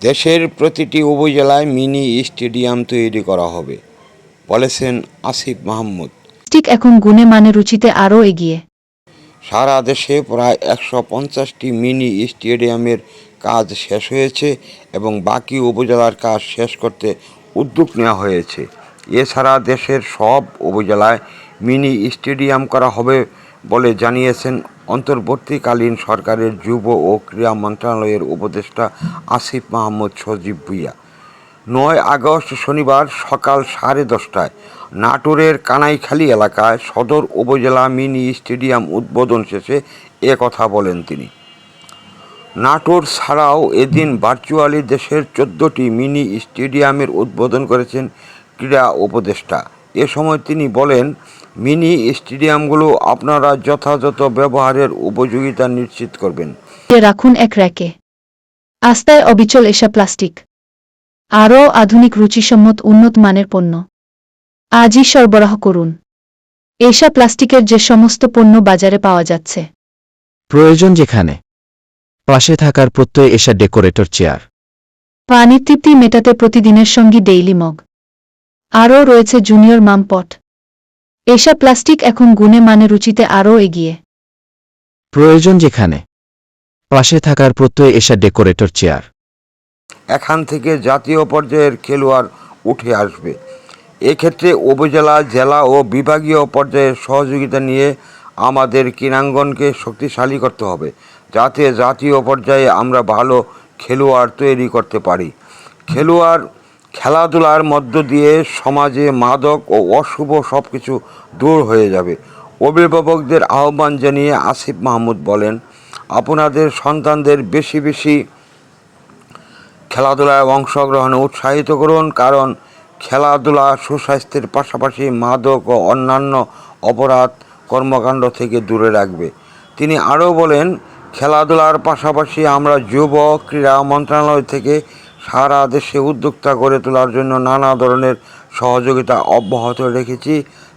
দেশের প্রতিটি উপজেলায় মিনি স্টেডিয়াম তৈরি করা হবে বলেছেন আসিফ মাহমুদ। ঠিক এখন গুণে মানে রুচিতে আরও এগিয়ে। সারা দেশে প্রায় একশো পঞ্চাশটি মিনি স্টেডিয়ামের কাজ শেষ হয়েছে এবং বাকি উপজেলার কাজ শেষ করতে উদ্যোগ নেওয়া হয়েছে। এছাড়া দেশের সব উপজেলায় মিনি স্টেডিয়াম করা হবে বলে জানিয়েছেন, অন্তর্বর্তীকালীন সরকারের যুব ও ক্রীড়া মন্ত্রণালয়ের উপদেষ্টা আসিফ মাহমুদ সজীব ভুইয়া। নয় আগস্ট শনিবার সকাল সাড়ে দশটায় নাটোরের কানাইখালী এলাকায় সদর উপজেলা মিনি স্টেডিয়াম উদ্বোধন শেষে এ কথা বলেন তিনি। নাটোর ছাড়াও এদিন ভার্চুয়ালি দেশের চোদ্দোটি মিনি স্টেডিয়ামের উদ্বোধন করেছেন ক্রীড়া উপদেষ্টা। এ সময় তিনি বলেন মিনি স্টেডিয়ামগুলো আপনারা যথাযথ ব্যবহারের উপযোগিতা নিশ্চিত করবেন। এ রাখুন এক র্যাকে। আস্তায় অবিচল এসা প্লাস্টিক। আরও আধুনিক রুচিসম্মত উন্নত মানের পণ্য। আজই সরবরাহ করুন। এসা প্লাস্টিকের যে সমস্ত পণ্য বাজারে পাওয়া যাচ্ছে। প্রয়োজন যেখানে পাশে থাকার প্রত্যয় এসা ডেকোরেটর চেয়ার। পানির তৃপ্তি মেটাতে প্রতিদিনের সঙ্গী ডেইলি মগ। আরও রয়েছে জুনিয়র মামপট। এসা প্লাস্টিক এখন গুণে মানে রুচিতে আরও এগিয়ে। প্রয়োজন যেখানে পাশে থাকার প্রত্যয় এসা ডেকোরেটর চেয়ার। এখান থেকে জাতীয় পর্যায়ের খেলোয়াড় উঠে আসবে। এক্ষেত্রে উপজেলা জেলা ও বিভাগীয় পর্যায়ের সহযোগিতা নিয়ে আমাদের ক্রীড়াঙ্গনকে শক্তিশালী করতে হবে যাতে জাতীয় পর্যায়ে আমরা ভালো খেলোয়াড় তৈরি করতে পারি। খেলোয়াড় খেলাধুলার মধ্য দিয়ে সমাজে মাদক ও অশুভ সব কিছু দূর হয়ে যাবে। অভিভাবকদের আহ্বান জানিয়ে আসিফ মাহমুদ বলেন, আপনাদের সন্তানদের বেশি বেশি খেলাধুলায় অংশগ্রহণে উৎসাহিত করুন, কারণ খেলাধুলা সুস্বাস্থ্যের পাশাপাশি মাদক ও অন্যান্য অপরাধ কর্মকাণ্ড থেকে দূরে রাখবে। তিনি আরও বলেন, খেলাধুলার পাশাপাশি আমরা যুব ক্রীড়া মন্ত্রণালয় থেকে সারা দেশে উদ্যোক্তা গড়ে তোলার জন্য নানা ধরনের সহযোগিতা অব্যাহত রেখেছি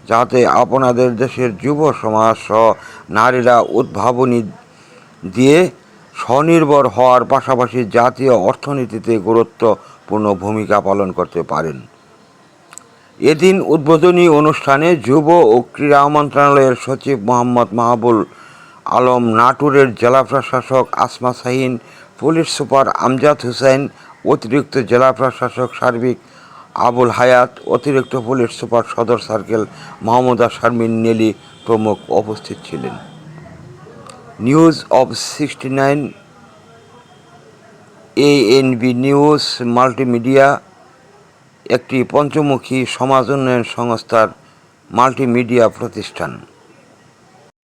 যাতে আপনাদের দেশের যুব সমাজ সহ নারীরা উদ্ভাবনী দিয়ে স্বনির্ভর হওয়ার পাশাপাশি জাতীয় অর্থনীতিতে গুরুত্বপূর্ণ ভূমিকা পালন করতে পারেন। এদিন উদ্বোধনী অনুষ্ঠানে যুব ও ক্রীড়া মন্ত্রণালয়ের সচিব মোহাম্মদ মাহবুল আলম নাটোরের জেলা প্রশাসক আসমা শাহিন, পুলিশ সুপার আমজাদ হুসাইন অতিরিক্ত জেলা প্রশাসক সার্বিক আবুল হায়াত, অতিরিক্ত পুলিশ সুপার সদর সার্কেল মোহাম্মদা শারমিন নেলি প্রমুখ উপস্থিত ছিলেন। News of sixty nine, ANB news, multimedia, একটি পঞ্চমুখী সমাজ উন্নয়ন সংস্থার মাল্টিমিডিয়া প্রতিষ্ঠান।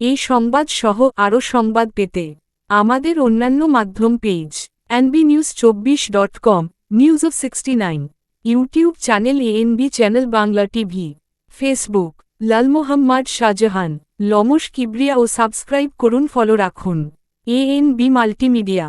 এই সংবাদ সহ আরও সংবাদ পেতে আমাদের অন্যান্য মাধ্যম পেজ এনবি নিউজ চব্বিশ dot com news of sixty nine YouTube channel ANB channel Bangla TV Facebook লাল মোহাম্মদ শাহজাহান লমস কিবরিয়া ও সাবস্ক্রাইব করুন ফলো রাখুন। ANB multimedia